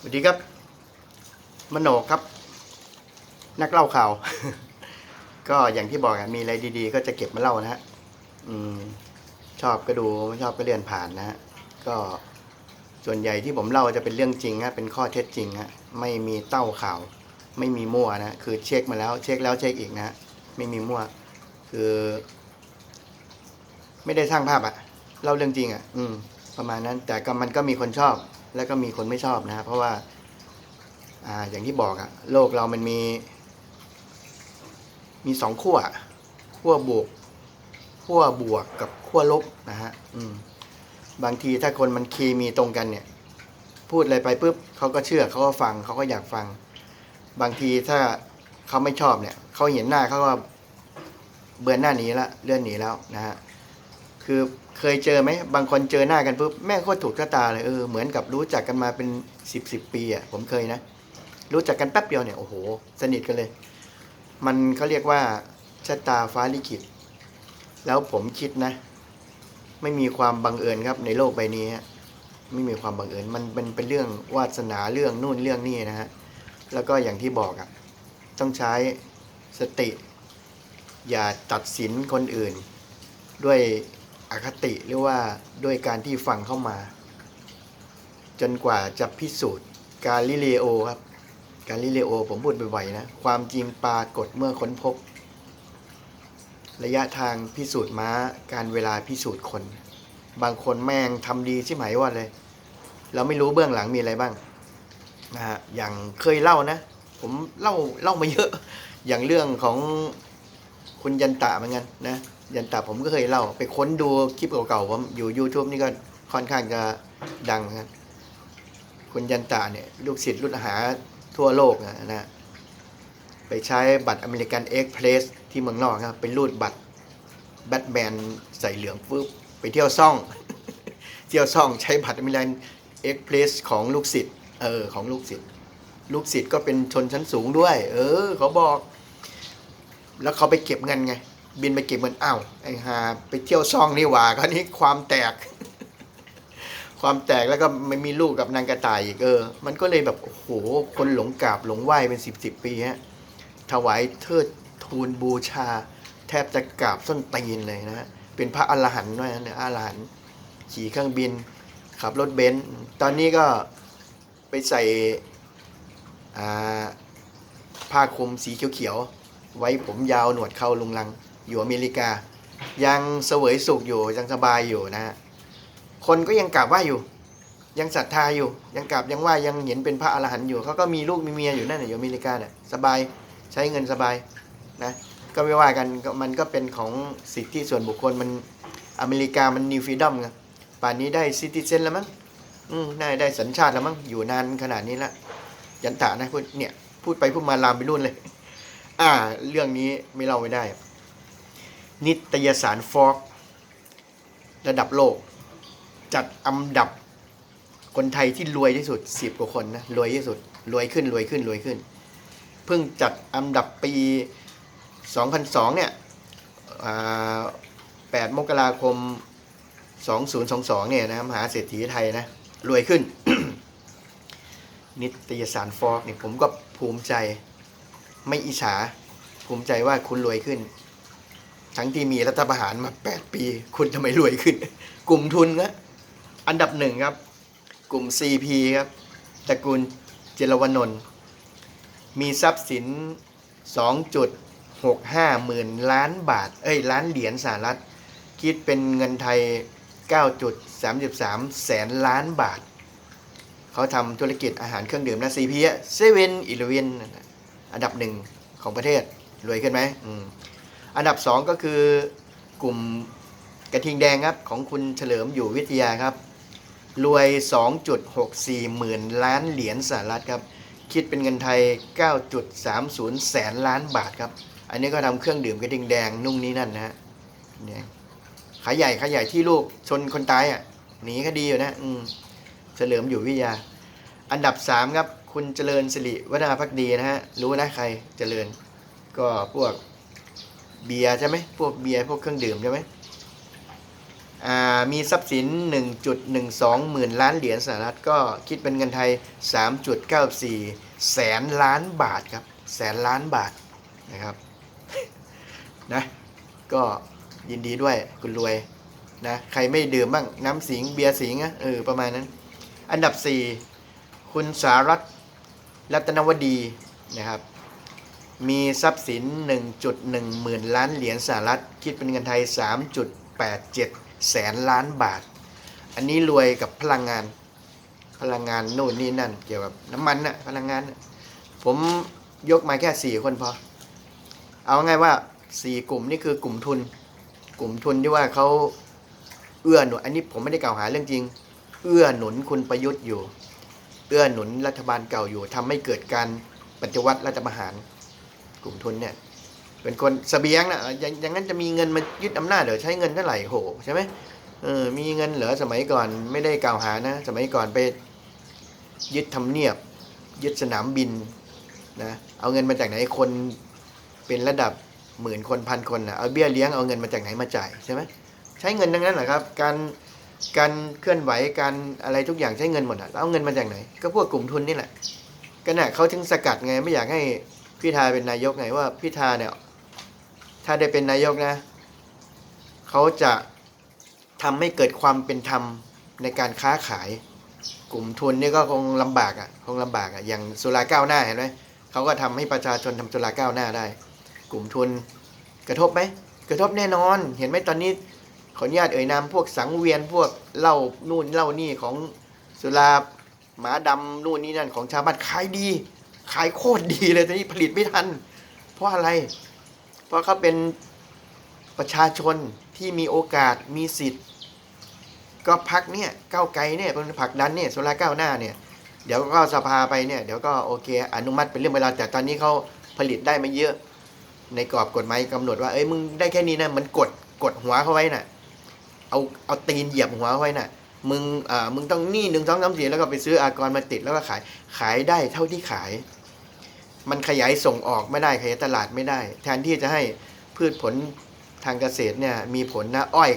สวัสดีครับมโนครับ นักเล่าข่าว ก็อย่างที่บอกมีอะไรดีๆ ก็จะเก็บมาเล่านะฮะชอบก็ดูไม่ชอบก็เลื่อนผ่านนะฮะก็ส่วนใหญ่ที่ผมเล่าจะเป็นเรื่องจริงฮะเป็นข้อเท็จจริงฮะไม่มีเต้าข่าว ไม่มีมั่วนะคือเช็คมาแล้ว เช็คแล้วเช็คอีกนะฮะไม่มีมั่ว คือ ไม่ได้สร้างภาพอะเล่าเรื่องจริงอะอืม ประมาณนั้น แต่ก็มันก็มีคนชอบ แล้วก็มีคนไม่ชอบนะฮะเพราะว่าอ่าอย่างที่บอกอะโลกเรามันมี มีสองขั้วขั้วบวกขั้วบวกกับขั้วลบนะฮะอืมบางทีถ้าคนมันเคมีตรงกันเนี่ย พูดอะไรไปปุ๊บเขาก็เชื่อเขาก็ฟังเขาก็อยากฟัง บางทีถ้าเขาไม่ชอบเนี่ยเขาเห็นหน้าเขาก็เบือนหน้าหนีละเลื่อนหนีแล้วนะฮะ คือเคยเจอไหมบางคนเจอหน้ากันปุ๊บแม่โคตรถูกชะตาเลยเออเหมือนกับรู้จักกันมาเป็นสิบสิบปีอะผมเคยนะ รู้จักกันแป๊บเดียวเนี่ยโอ้โห สนิทกันเลย มันเขาเรียกว่าชะตาฟ้าลิขิต แล้วผมคิดนะ ไม่มีความบังเอิญครับในโลกใบนี้ไม่มีความบังเอิญมันเป็นเป็นเรื่องวาสนาเรื่องนู่นเรื่องนี่นะฮะแล้วก็อย่างที่บอกอะ่ะต้องใช้สติ อย่าตัดสินคนอื่น ด้วย อคติหรือว่าด้วยการที่ฟังเข้ามา จนกว่าจะพิสูจน์กาลิเลโอครับกาลิเลโอผมพูดบ่อยๆนะ ความจริงปรากฏเมื่อค้นพบ ระยะทางพิสูจน์ม้าการเวลาพิสูจน์คน บางคนแม่งทำดีใชิบหายว่าเลย เราไม่รู้เบื้องหลังมีอะไรบ้างนะฮะอย่างเคยเล่านะ ผมเล่าเล่ามาเยอะ อย่างเรื่องของคุณยันตะเหมือนกันนะ ยันตะผมก็เคยเล่า ไปค้นดูคลิปเก่าๆผมอยู่ YouTube นี่ก็ค่อนข้างจะดังนะคุณยันตะเนี่ยลูกศิษย์ลูกหาทั่วโลกนะนะไปใช้บัตรอเมริกันเอ็กเพรสที่เมืองนอกครับไปรูดบัตรแบทแมนใส่เหลืองปุ๊บไปเที่ยวซ่อง เที่ยวซ่องใช้บัตรอเมริกันเอ็กเพรสของลูกศิษย์เออของลูกศิษย์ลูกศิษย์ก็เป็นชนชั้นสูงด้วย เออเขาบอก แล้วเขาไปเก็บเงินไง บินไปเก็บเงินอ้าวไอ้ฮาไปเที่ยวซ่องนี่หว่าก็นี้ความแตก ความแตกแล้วก็ไม่มีลูกกับนางกระต่ายอีกเออ มันก็เลยแบบโอ้โหคนหลงกราบหลงไหวเป็นสิบสิบปีฮะถวายเทิดทูนบูชา แทบจะกราบส้นตีนเลยนะฮะเป็นพระอรหันต์ด้วยนะเนี่ยอรหันต์ขี่เครื่องบิน ขับรถเบนซ์ตอนนี้ก็ไปใส่ผ้าคลุมสีเขียวๆไว้ผมยาวหนวดเข้าลุงลัง อยู่อเมริกา ยังเสวยสุขอยู่ยังสบายอยู่นะฮะคนก็ยังกราบไหว่าอยู่ ยังศรัทธาอยู่ ยังกราบยังไหว่ายังเห็นเป็นพระอรหันต์อยู่เขาก็มีลูกมีเมียอยู่นั่นน่ะอยู่อเมริกาเนี่ยสบายใช้เงินสบายนะก็ไม่ว่ากันมันก็เป็นของสิทธิส่วนบุคคลมันอเมริกามันนิวฟรีดอมไงป่านนี้ได้ซิติเซนแล้วมั้งอืมได้ได้สัญชาติแล้วมั้งอยู่นานขนาดนี้ละยันตะนะพูดเนี่ยพูดไปพูดมาลามไปรุ่นเลย อ่า เรื่องนี้ไม่เล่าไม่ได้ นิตยสารฟอกระดับโลก จัดอันดับคนไทยที่รวยที่สุดสิบกว่าคนนะรวยที่สุดรวยขึ้นรวยขึ้นรวยขึ้น เพิ่งจัดอันดับปี 2002 เนี่ย8มกราคม 2022 เนี่ยนะมหาเศรษฐีไทยนะรวยขึ้น นิตยสารฟอกเนี่ยผมก็ภูมิใจไม่อิจฉาภูมิใจว่าคุณรวยขึ้น ทั้งที่มีรัฐประหารมา 8 ปี คุณทำไมรวยขึ้น กลุ่มทุนนะอันดับหนึ่งครับ กลุ่ม CP ครับตระกูลเจรวนนท์มีทรัพย์สิน 2.65 หมื่นล้านบาท เอ้ย ล้านเหรียญสหรัฐ คิดเป็นเงินไทย 9.33 แสนล้านบาท เขาทำธุรกิจอาหารเครื่องดื่มนะซีพีเซเว่นอีเลเวนอันดับหนึ่งของประเทศ รวยขึ้นไหมอืม อันดับสองก็คือกลุ่มกระทิงแดงครับของคุณเฉลิมอยู่วิทยาครับ รวย 2.64 หมื่นล้านเหรียญสหรัฐครับ คิดเป็นเงินไทย 9.30 แสนล้านบาทครับ อันนี้ก็ทำเครื่องดื่มกระดิ่งแดงนุ่งนี้นั่นนะฮะเนี่ยขายใหญ่ขายใหญ่ที่ลูกชนคนตายอะหนีคดีอยู่นะอืมเฉลิมอยู่วิทยา อันดับ 3 ครับ คุณเจริญสิริวนาพักดีนะฮะรู้นะใครเจริญ ก็พวก เบียร์ใช่ไหมพวกเบียร์พวกเครื่องดื่มใช่ไหมอ่ามีทรัพย์สิน 1.12 หมื่นล้านเหรียญสหรัฐก็คิดเป็นเงินไทย 3.94 แสนล้านบาทครับ แสนล้านบาทนะครับนะก็ยินดีด้วยคุณรวยนะใครไม่ดื่มบ้างน้ำสิงเบียร์สิงอะเออประมาณนั้น อันดับ 4 คุณสารัตรัตนวดีนะครับ มีทรัพย์สิน 1.1 หมื่นล้านเหรียญสหรัฐ คิดเป็นเงินไทย 3.87 แสนล้านบาท อันนี้รวยกับพลังงาน พลังงานนู่นนี่นั่น เกี่ยวกับน้ำมันน่ะพลังงานนะผมยกมาแค่ 4 คนพอ เอาง่ายว่า 4 กลุ่มนี่คือกลุ่มทุน กลุ่มทุนที่ว่าเขาเอื้อหนุน อันนี้ผมไม่ได้กล่าวหาเรื่องจริง เอื้อหนุนคุณประยุทธ์อยู่ เอื้อหนุนรัฐบาลเก่าอยู่ทำให้เกิดการปฏิวัติรัฐประหาร กลุ่มทุนเนี่ย เป็นคนเสบียงนะอย่างอย่างนั้นจะมีเงินมายึดอำนาจเหรอใช้เงินเท่าไหร่โหใช่ไหมเออมีเงินเหรอสมัยก่อนไม่ได้กล่าวหานะ สมัยก่อนไปยึดทำเนียบ ยึดสนามบินนะเอาเงินมาจากไหนคนเป็นระดับหมื่นคนพันคนนะเอาเบี้ยเลี้ยงเอาเงินมาจากไหนมาจ่ายใช่ไหมใช้เงินทั้งนั้นแหละครับ การการเคลื่อนไหวการอะไรทุกอย่างใช้เงินหมดอะแล้วเอาเงินมาจากไหน ก็พวกกลุ่มทุนนี่แหละก็น่ะเขาถึงสกัดไงไม่อยากให้ พิธาเป็นนายกไงว่าพิธาเนี่ย ถ้าได้เป็นนายกนะ เขาจะทำให้เกิดความเป็นธรรมในการค้าขาย กลุ่มทุนนี่ก็คงลำบากอะคงลำบากอะอย่างสุราก้าวหน้าเห็นไหมเขาก็ทำให้ประชาชนทำสุราก้าวหน้าได้ กลุ่มทุนกระทบไหมกระทบแน่นอน เห็นไหมตอนนี้ขออนุญาตเอ่ยนามพวกสังเวียนพวกเหล้านู่นเหล้านี่ของสุราหมาดำนู่นนี่นั่นของชาวบ้านขายดี ขายโคตรดีเลยตอนนี้ผลิตไม่ทัน เพราะอะไร เพราะเขาเป็นประชาชนที่มีโอกาสมีสิทธิ์ ก็พักเนี่ยก้าวไกลเนี่ยเป็นผักดันเนี่ยโซลาก้าวหน้าเนี่ย เดี๋ยวก็สภาไปเนี่ยเดี๋ยวก็โอเคอนุมัติเป็นเรื่องเวลาแต่ตอนนี้เขาผลิตได้ไม่เยอะ ในกรอบกฎหมายกำหนดว่าเอ้ยมึงได้แค่นี้นะมันกดกดหัวเขาไว้น่ะ เอาเอาตีนเหยียบหัวไว้น่ะมึงอ่ามึงต้องหนี่หนึ่งสองสามสี่แล้วก็ไปซื้ออากรมาติดแล้วก็ขายขายได้เท่าที่ขาย มันขยายส่งออกไม่ได้ขยายตลาดไม่ได้ แทนที่จะให้พืชผลทางเกษตรเนี่ยมีผลนะอ้อย